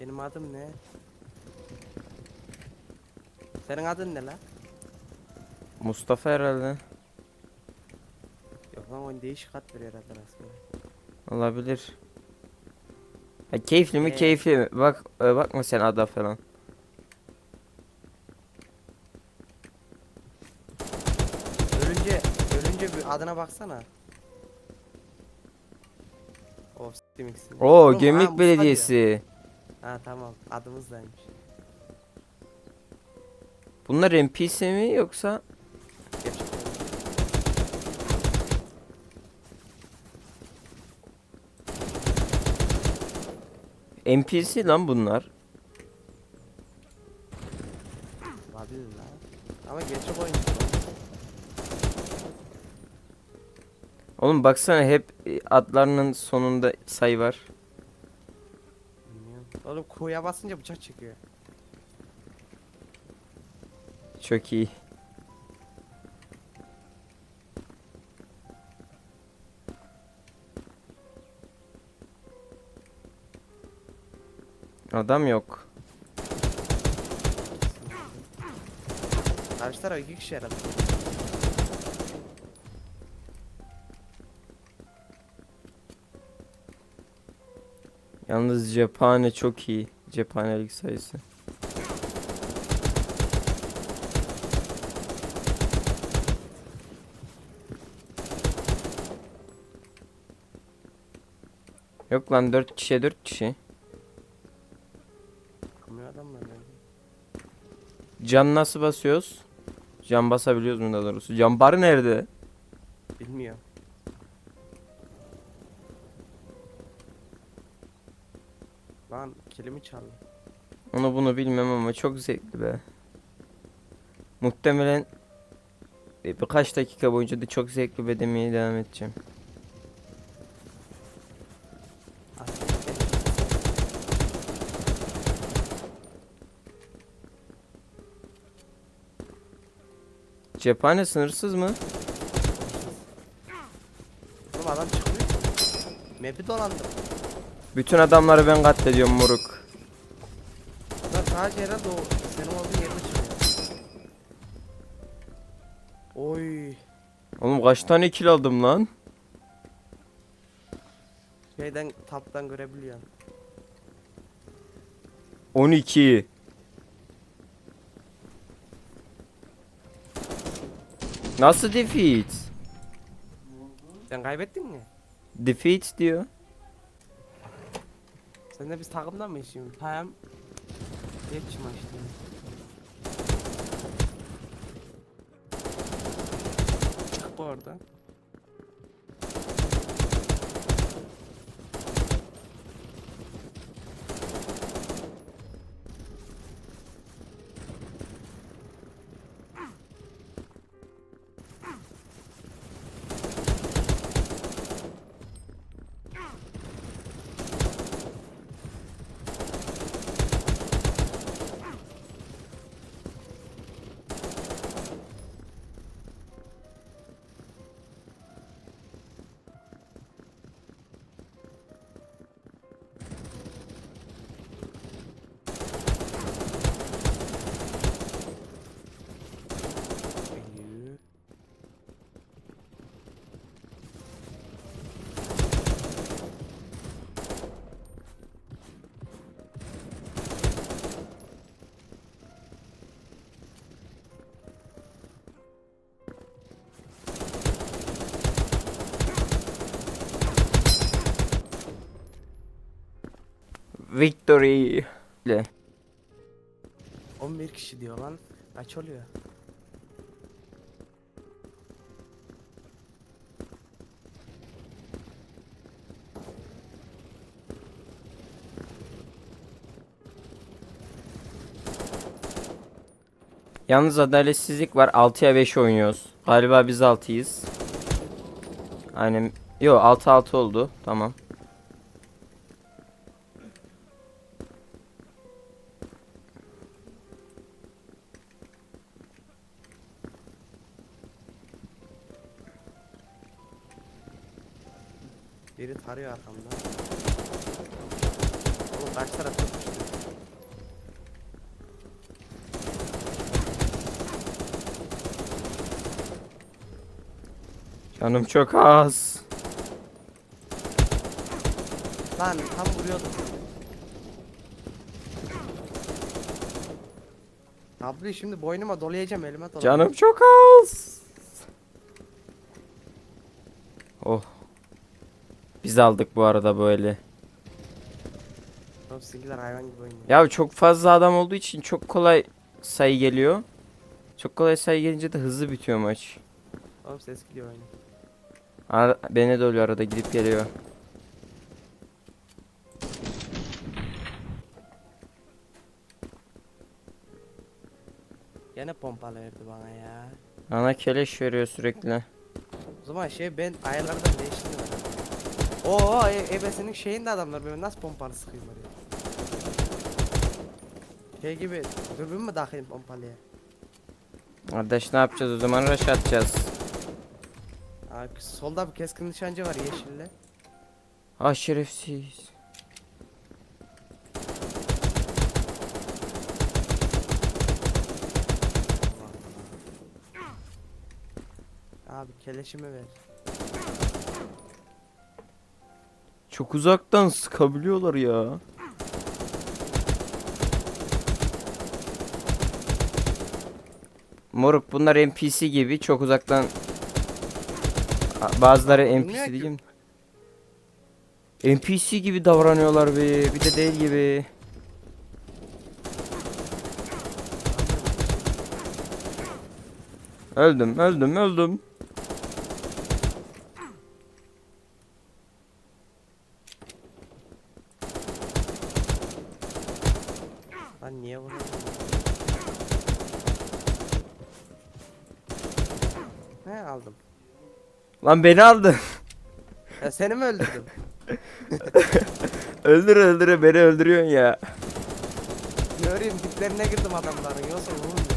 Benim adım ne? Senin adın ne lan? Mustafa herhalde. Yok lan oyun değişik ad veriyor herhalde rastgele. Olabilir. Ha, keyifli mi Ee? keyifli mi? Bak e, bakma sen ada falan. Ölünce, ölünce bir adına baksana. Of s**tim. Oo Oğlum, ha, Gemlik Mustafa Belediyesi. Ha tamam adımız daymış. Bunlar NPC mi yoksa? NPC lan bunlar. Olabilir lan. Ama gerçek oyun. Oğlum baksana hep e, adlarının sonunda sayı var. Oğlum Q'ya basınca bıçak çekiyor. Çok iyi. Adam yok. Karşı taraf iki kişi herhalde. Yalnız cephane çok iyi. Cephanelik sayısı. Yok lan 4 kişiye 4 kişi. Can nasıl basıyoruz? Can basabiliyoruz mu daha doğrusu? Can barı nerede? Bilmiyorum. Lan kilimi çaldı. Onu bunu bilmem ama çok zevkli be. Muhtemelen bir- birkaç dakika boyunca da çok zevkli be demeye devam edeceğim. Cephane sınırsız mı? Oğlum adam çıkmıyor. Map'i dolandı. Bütün adamları ben katlediyorum moruk. Lan sadece herhalde o senin olduğun yerde çıkıyor. Oy. Oğlum kaç tane kill aldım lan? Şeyden taptan görebiliyorsun. 12. Nasıl defeat? Sen kaybettin mi? Defeat diyor. Sen de biz takımdan mıyız şimdi? Hem geç maçtı. Çık bu arada. Victory. Le. 11 kişi diyor lan. Kaç oluyor? Yalnız adaletsizlik var. 6'ya 5 oynuyoruz. Galiba biz 6'yız. Aynen. Yo 6-6 oldu. Tamam. Biri tarıyor arkamda. Oğlum karşı tarafta koştu. Canım çok az. Lan tam vuruyordum. Tabloyu şimdi boynuma dolayacağım elime dolayacağım. Canım çok az. Biz aldık bu arada böyle. Oğlum sizinkiler hayvan gibi oynuyor. Ya çok fazla adam olduğu için çok kolay sayı geliyor. Çok kolay sayı gelince de hızlı bitiyor maç. Oğlum ses gidiyor oyun. Ara, beni de oluyor arada gidip geliyor. Gene pompalı verdi bana ya. Ana keleş veriyor sürekli. O zaman şey ben ayarlardan değiştirdim. Oo e, ebesinin şeyinde adamlar böyle nasıl pompalı sıkayım oraya. Şey gibi dürbün mü takayım pompalıya? Kardeş ne yapacağız o zaman rush atacağız. Abi solda bir keskin nişancı var yeşille. Ah şerefsiz. Abi keleşimi ver. Çok uzaktan sıkabiliyorlar ya. Moruk bunlar NPC gibi çok uzaktan bazıları NPC diyeyim. NPC gibi davranıyorlar be bir de değil gibi. Öldüm öldüm öldüm. Lan niye vuruyorsun? He aldım. Lan beni aldı. Ya seni mi öldürdüm? öldür öldüre beni öldürüyorsun ya. Göreyim diplerine girdim adamların yoksa vurmuyor.